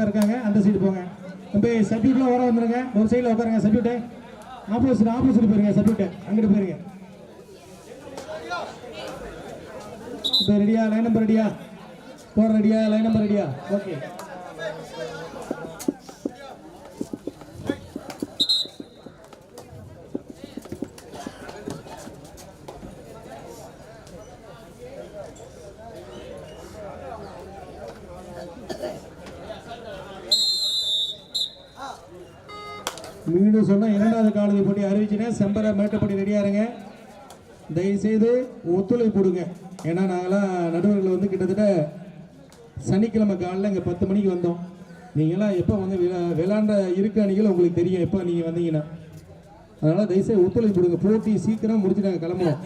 இருக்காங்க அந்த சைடு போங்க. தம்பி சப்யூட்ல ஓர வந்துருங்க. ஒரு சைடுல உட்காருங்க சர்டிஃபிகேட். ஆப்போசிட் ஆப்போசிட் போயிருங்க சர்டிஃபிகேட். அங்கிட்டு போயிருங்க. இப்போ ரெடியா லைன் நம்பர் ரெடியா போற ரெடியா லைன் நம்பர் ரெடியா ஓகே மீண்டும் சொன்னால் இரண்டாவது காலத்தை போட்டி அறிவிச்சினேன் செம்பரை மேட்டுப்படி ரெடியாக இருங்க தயவுசெய்து ஒத்துழைப்பு கொடுங்க. ஏன்னா நாங்களாம் நடுவர்கள் வந்து கிட்டத்தட்ட சனிக்கிழமை காலையில் இங்கே பத்து மணிக்கு வந்தோம். நீங்களாம் எப்போ வந்து விளா விளாண்ட இருக்க அணிகள் உங்களுக்கு தெரியும். எப்போ நீங்கள் வந்தீங்கன்னா. அதனால் தயவுசெய்து ஒத்துழைப்பு கொடுங்க. போட்டி சீக்கிரம் முடிச்சு நாங்கள் கிளம்புவோம்.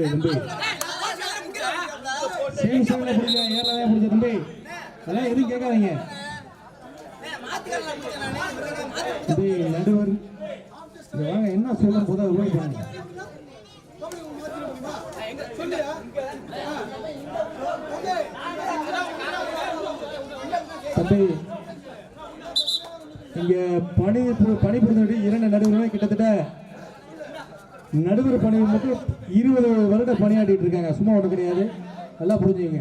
தம்பி சேம் சேமில் அதெல்லாம் எதுவும் கேட்காதீங்க தம்பி நடுவர் இங்க வாங்க என்ன சொல்லும் போது அதை தம்பி இங்க பணி பணிபுரிந்த இரண்டு நடுவர்களும் கிட்டத்தட்ட நடுவர் பணி மட்டும் இருபது வருடம் பணியாற்றிட்டு இருக்காங்க. சும்மா ஒன்று கிடையாது. நல்லா புரிஞ்சுங்க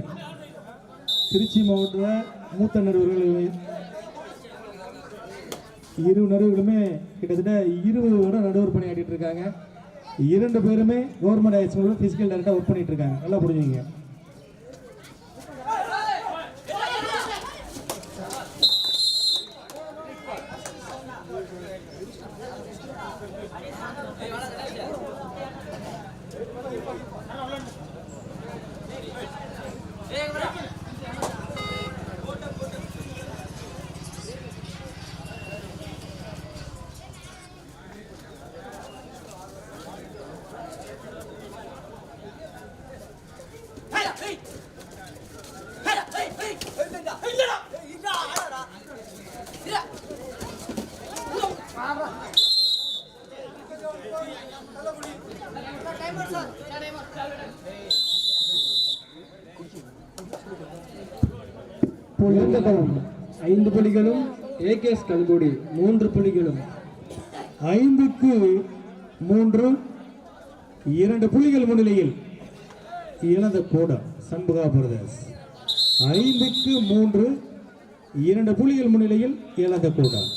திருச்சி மாவட்டத்தில் மூத்த நடுவர்கள் இரு நடுவர்களுமே கிட்டத்தட்ட இருபது வருடம் நடுவர் பணியாற்றிட்டு இருக்காங்க. இரண்டு பேருமே கவர்மெண்ட் ஹைஸ்கூலில் ஃபிசிக்கல் டேரக்டாக ஒர்க் பண்ணிட்டு இருக்காங்க. நல்லா புரிஞ்சுங்க ஏகேஎஸ் கல்குடி மூன்று புள்ளிகளும் ஐந்துக்கு மூன்று இரண்டு புள்ளிகள் முன்னிலையில் இழந்த கோடம் சண்முகா பிரதர்ஸ் ஐந்துக்கு மூன்று இரண்டு புலிகள் முன்னிலையில் இழந்த கோடம்.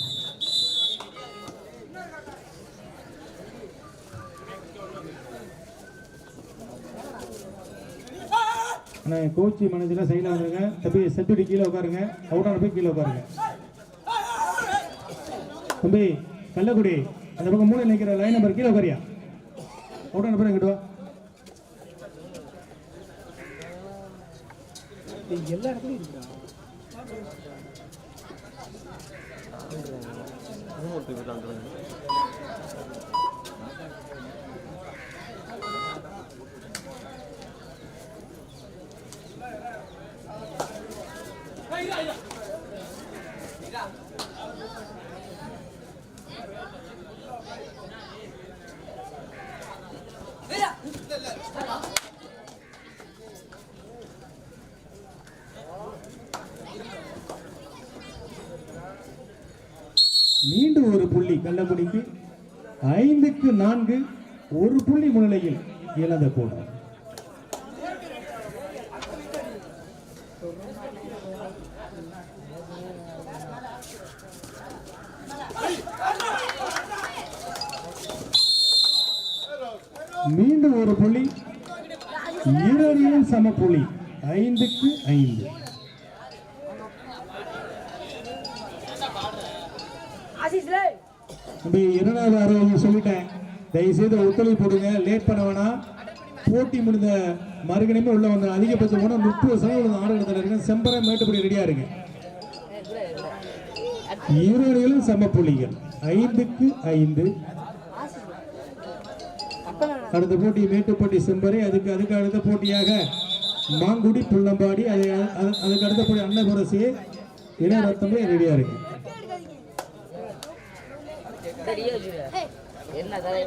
கோச்சி மனசில் சைடில் வந்துருங்க தப்பி செட்டுடி கீழே உட்காருங்க. அவுட்டான போய் கீழே உட்காருங்க. தம்பி கள்ளக்குடி. அந்த பக்கம் மூணு நிற்கிற லைன் நம்பர் கீழே உட்காரியா? அவுட்டான நம்பர் எங்கிட்டு வா. எல்லா இடத்துலையும் இருக்கா மீண்டும் ஒரு புள்ளி கள்ளக்குடிக்கு ஐந்துக்கு நான்கு ஒரு புள்ளி முன்னிலையில் இழந்த கூடம் மீண்டும் ஒரு புள்ளி. இரு சம புள்ளி. ஐந்துக்கு ஐந்து. தம்பி இரண்டாவது அறுபது சொல்லிட்டேன். தயவு செய்து ஒத்துழைப்பு போடுங்க லேட் பண்ண வேணாம். போட்டி முடிந்த மறுகணமே உள்ள வந்து அதிகபட்சம் போனால் முப்பது சதவீதம் ஆடுகளத்தில் இருக்கு செம்பரம் மேட்டுப்படி ரெடியா இருக்கு இரு சம புள்ளிகள் ஐந்துக்கு ஐந்து. அடுத்த போட்டி மேட்டுப்பட்டி செம்பரை. அதுக்கு அதுக்கு அடுத்த போட்டியாக மாங்குடி புள்ளம்பாடி அதை அதுக்கு அடுத்த போட்டி அன்னபுரசி. இளரத்தமே ரெடியா இருக்கு என்ன கதை?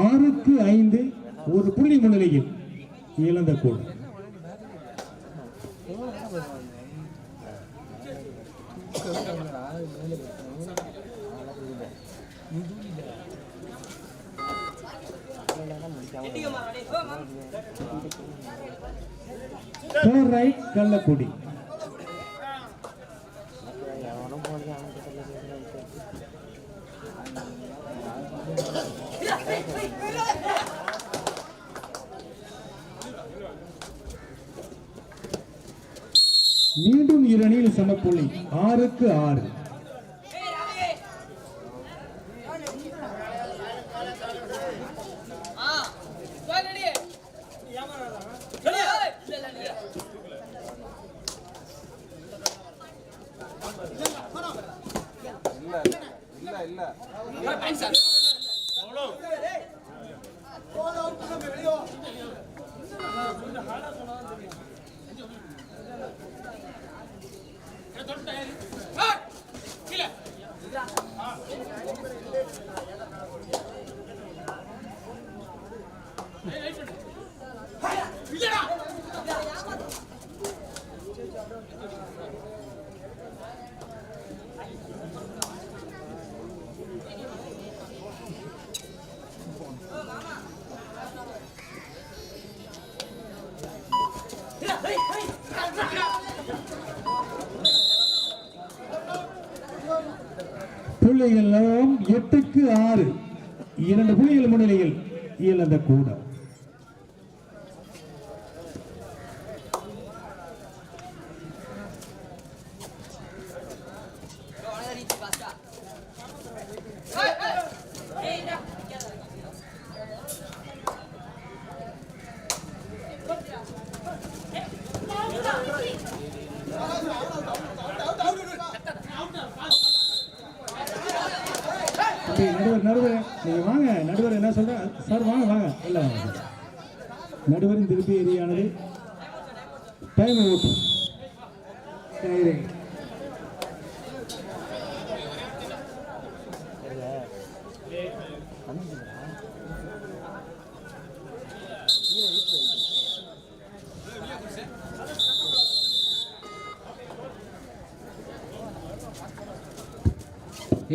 ஆறுக்கு ஐந்து ஒரு புள்ளி முன்னிலையில் இழந்த கூடம் Third கள்ளக்குடி. மீண்டும் இரு அணியில் சமப்புள்ளி ஆறுக்கு ஆறு.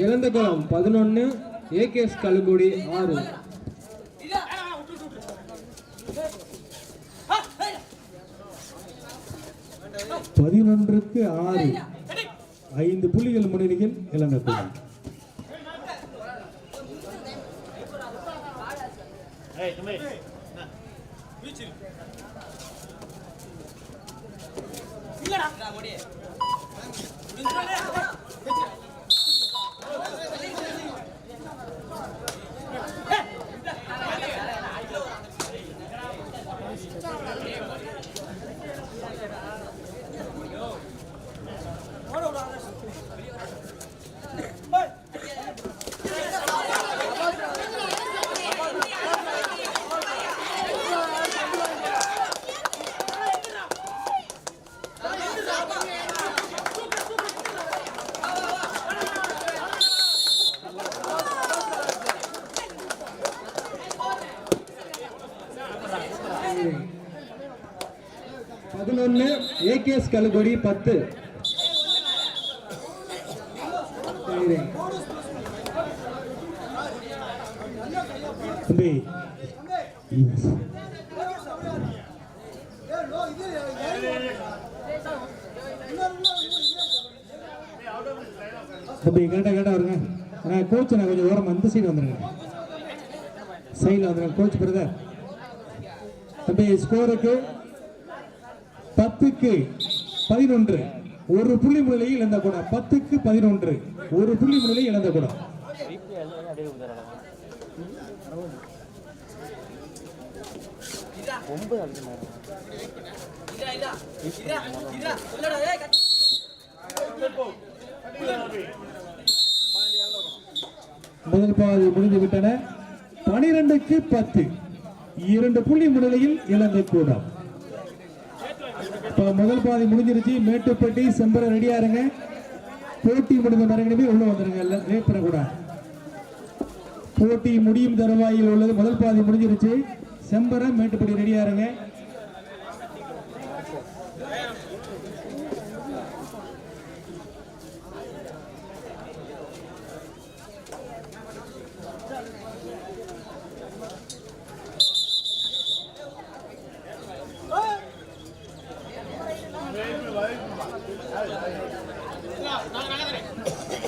இளந்தகுளம் பதினொன்று ஏகேஎஸ் கல்குடி ஆறு. பதினொன்றுக்கு ஆறு. ஐந்து புள்ளிகள் முன்னிலையில் இளங்கக்கூடம் பதினொன்று ஏகேஎஸ் கல்குடி பத்து. தம்பி தம்பி கேட்டா கேட்டா வருங்க நான் கோச் நான் கொஞ்சம் ஓரம் அந்த சைடு வந்துருங்க. சைடில் வந்துருங்க. கோச் பிரதர் தம்பி ஸ்கோருக்கு பத்துக்கு பதினொன்று. ஒரு புள்ளி முறையில் இழந்த கூட பத்துக்கு பதினொன்று. ஒரு புள்ளி முறையில் இழந்த கூட முதல் பாதி முடிந்து விட்டன பனிரெண்டுக்கு பத்து. இரண்டு புள்ளி முன்னிலையில் இழந்த கூடம் இப்போ முதல் பாதி முடிஞ்சிருச்சு. மேட்டுப்பட்டி செம்பரை ரெடியா இருங்க. போட்டி முடிந்த மரங்கனவே உள்ள வந்துருங்க. இல்லை லேட் போட்டி முடியும் தருவாயில் உள்ளது. முதல் பாதி முடிஞ்சிருச்சு. செம்பரை மேட்டுப்பட்டி ரெடியா இருங்க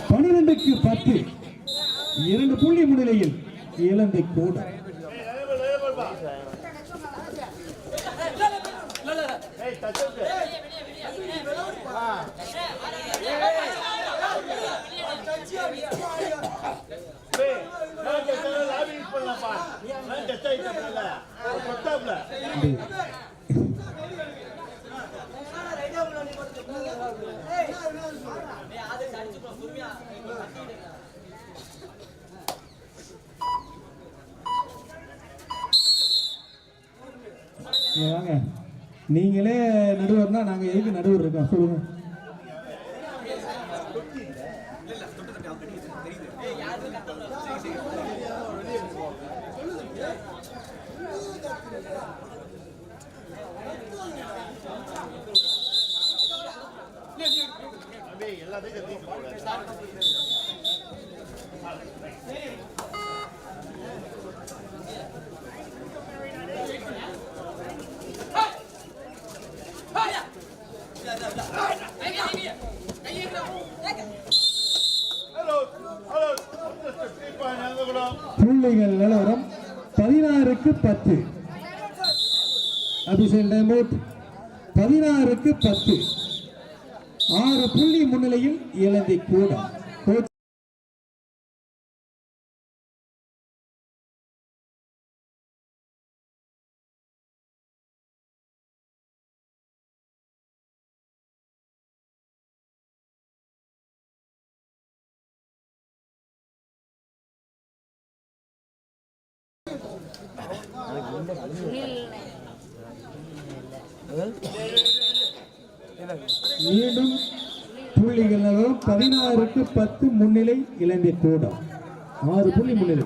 பனிரெண்டுக்கு பத்து இரண்டு புள்ளி முன்னிலையில் இலங்கை கூட இங்க வாங்க. நீங்களே நடுவர்னா நாங்கள் எதுக்கு நடுவர் இருக்கோம்? சொல்லுங்க. புள்ளிகள் நிலவரம் பதினாறுக்கு பத்து. அபிஷேக் பதினாறுக்கு பத்து. ஆறு புள்ளி முன்னிலையில் இலங்கை கூட மீண்டும் புள்ளிகள் பதினாறுக்கு பத்து முன்னிலை இலங்கை கூடம் ஆறு புள்ளி முன்னிலை.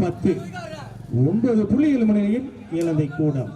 பத்து ஒன்பது புள்ளிகள் முன்னிலையில் இலந்தை கூடம்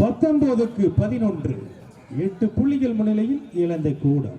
பத்தொன்பதுக்கு பதினொன்று எட்டு புள்ளிகள் முன்னிலையில் இழந்த கூடம்.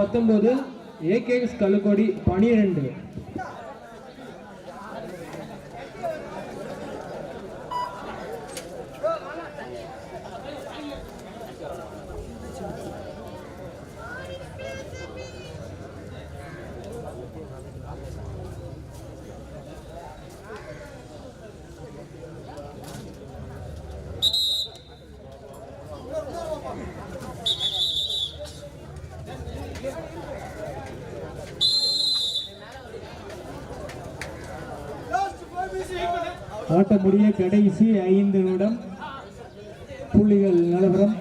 பத்தொன்பது ஏகேஎஸ் கல்லுக்கொடி பனிரெண்டு. ஆட்ட முடிய கடைசி ஐந்து நிமிடம் புள்ளிகள் நிலவரம்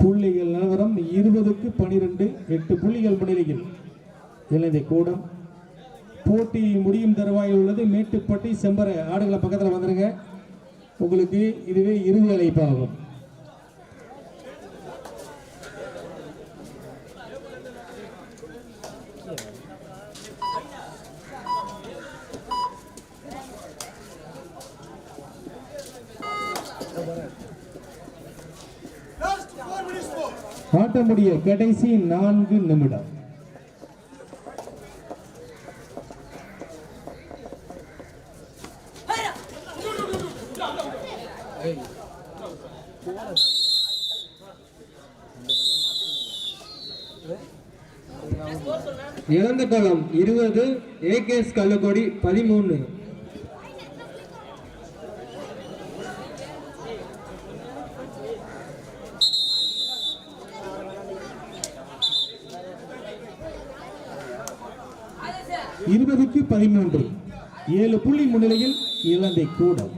புள்ளிகள் நிலவரம் இருபதுக்கு பனிரெண்டு எட்டு புள்ளிகள் முன்னிலையில் இலங்கை கூடம். போட்டி முடியும் தருவாயில் உள்ளது. மேட்டுப்பட்டி செம்பரை ஆடுகளை பக்கத்தில் வந்துருங்க. உங்களுக்கு இதுவே இறுதி அழைப்பாகும். ஆட்ட முடிய கடைசி நான்கு நிமிடம். இறந்தகுளம் இருபது ஏகேஎஸ் கள்ளக்கொடி பதிமூணு பதிமூன்று. ஏழு புள்ளி முன்னிலையில் இலங்கை கூடம்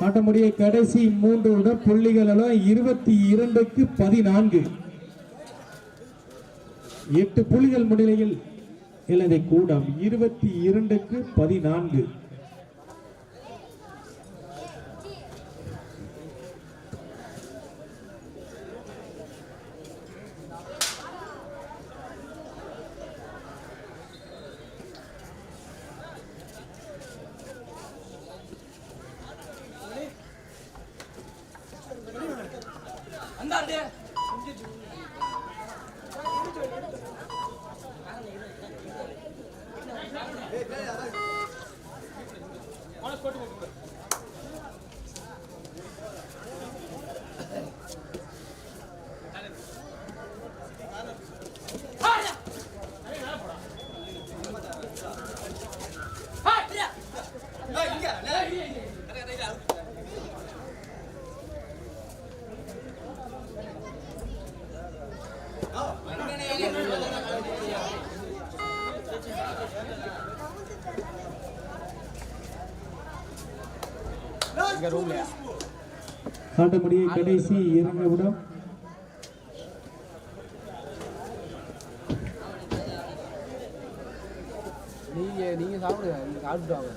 நம்முடைய கடைசி மூன்று விட புள்ளிகள் எல்லாம் இருபத்தி இரண்டுக்கு பதினான்கு. எட்டு புள்ளிகள் முன்னிலையில் இலங்கை கூடம் இருபத்தி இரண்டுக்கு பதினான்கு. போட்டு ஆட்டமுடைய கடைசி இரண்டு நிமிடம் நீங்க நீங்க சாப்பிடுங்க. நீங்க சாப்பிட்டு வாங்க.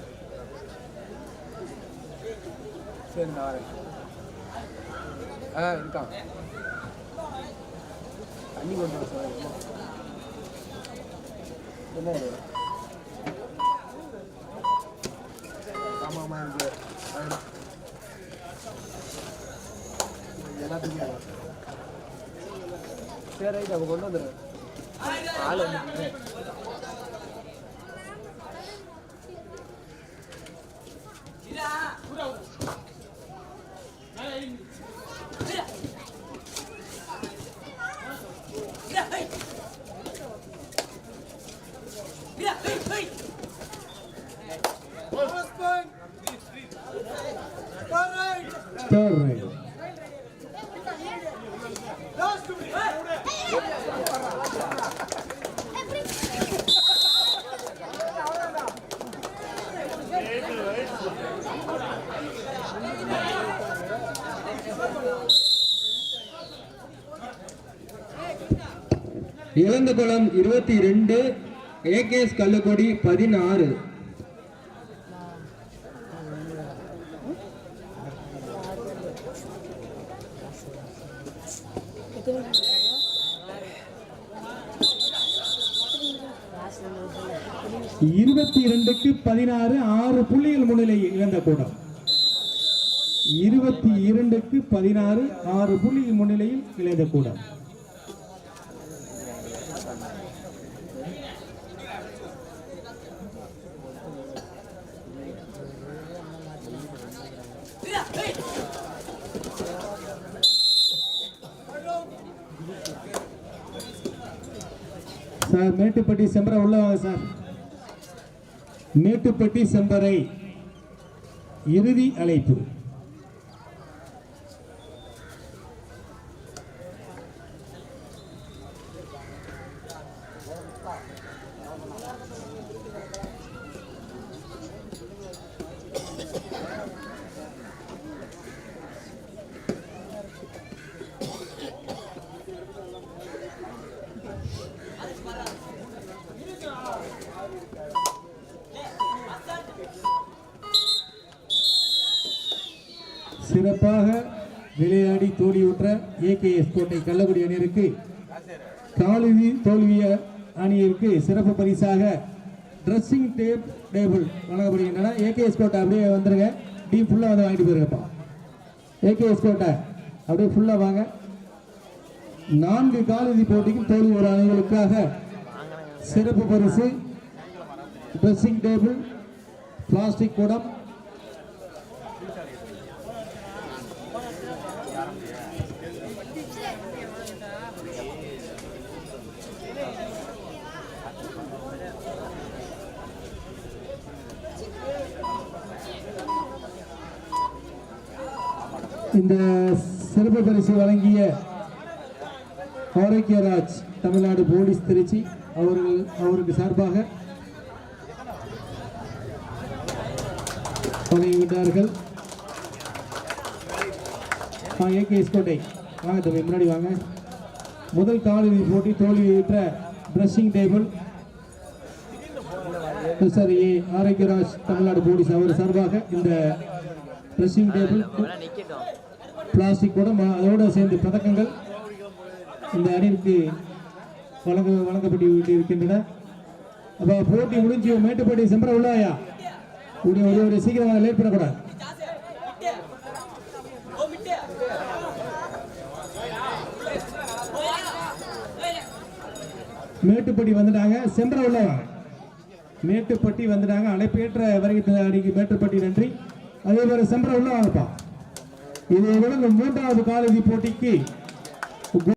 சரி நான் வரேன். ஆ இருக்கான். தண்ணி கொண்டு வர சார். என்ன இது? ஆமாம் ஆமாம் இருக்கு ஆ. இது எல்லாத்துக்கும் சரி ரைட் கொண்டு வந்துடுறேன் ஆள் வந்து தேர்ட் ரைட் இளந்தகுளம் இருபத்தி ரெண்டு ஏகேஎஸ் கள்ளுக்குடி பதினாறு. இருபத்தி இரண்டுக்கு பதினாறு ஆறு புள்ளிகள் முன்னிலையில் இழந்த கூடம் இருபத்தி இரண்டுக்கு பதினாறு ஆறு புள்ளிகள் முன்னிலையில் இழந்த கூடம் சார் மேட்டுப்பட்டி செம்பரை உள்ள வாங்க சார். மேட்டுப்பட்டி செம்பரை இறுதி அழைப்பு சிறப்பாக விளையாடி தோல்வியுற்ற ஏகேஎஸ் கோட்டை கள்ளக்குடி அணியருக்கு ஓவிய அணியிற்கு சிறப்பு பரிசாக ட்ரெஸ்ஸிங் டேப் டேபிள் வழங்கப்படுகின்றன. ஏகேஎஸ் கோட்டை அப்படியே வந்துருங்க. டீம் ஃபுல்லாக வந்து வாங்கிட்டு போயிருக்கப்பா ஏகேஎஸ் கோட்டை அப்படியே ஃபுல்லாக வாங்க. நான்கு காலிறுதி போட்டிக்கும் தோல்வி ஒரு அணிகளுக்காக சிறப்பு பரிசு. ட்ரெஸ்ஸிங் டேபிள் பிளாஸ்டிக் குடம் இந்த சிறப்பு பரிசு வழங்கிய ஆரோக்கியராஜ் தமிழ்நாடு போலீஸ் திருச்சி அவர்கள் அவருக்கு சார்பாக வழங்கிவிட்டார்கள் ஆ ஏகேஎஸ் கோட்டை வாங்க தம்பி முன்னாடி வாங்க. முதல் காலிறுதி போட்டி தோல்வியுற்ற ட்ரெஸ்ஸிங் டேபிள் சார் ஏ ஆரோக்கியராஜ் தமிழ்நாடு போலீஸ் அவர் சார்பாக இந்த ட்ரெஸ்ஸிங் டேபிள் பிளாஸ்டிக் கூட அதோடு சேர்ந்து பதக்கங்கள் இந்த அணிக்கு வழங்க வழங்கப்பட்டு இருக்கின்றன. அப்போ போட்டி முடிஞ்சு மேட்டுப்பட்டி செம்பர உள்ளாயா? கூடிய ஒரு ஒரு சீக்கிரமாக லேட் பண்ணக்கூடாது. மேட்டுப்பட்டி வந்துட்டாங்க செம்பர உள்ளவாங்க மேட்டுப்பட்டி வந்துட்டாங்க. அழைப்பேற்ற வருகை அடிக்கு மேட்டுப்பட்டி நன்றி. அதே போல செம்பர உள்ள வாங்கப்பா இதை விட மூன்றாவது காலிறுதி போட்டிக்கு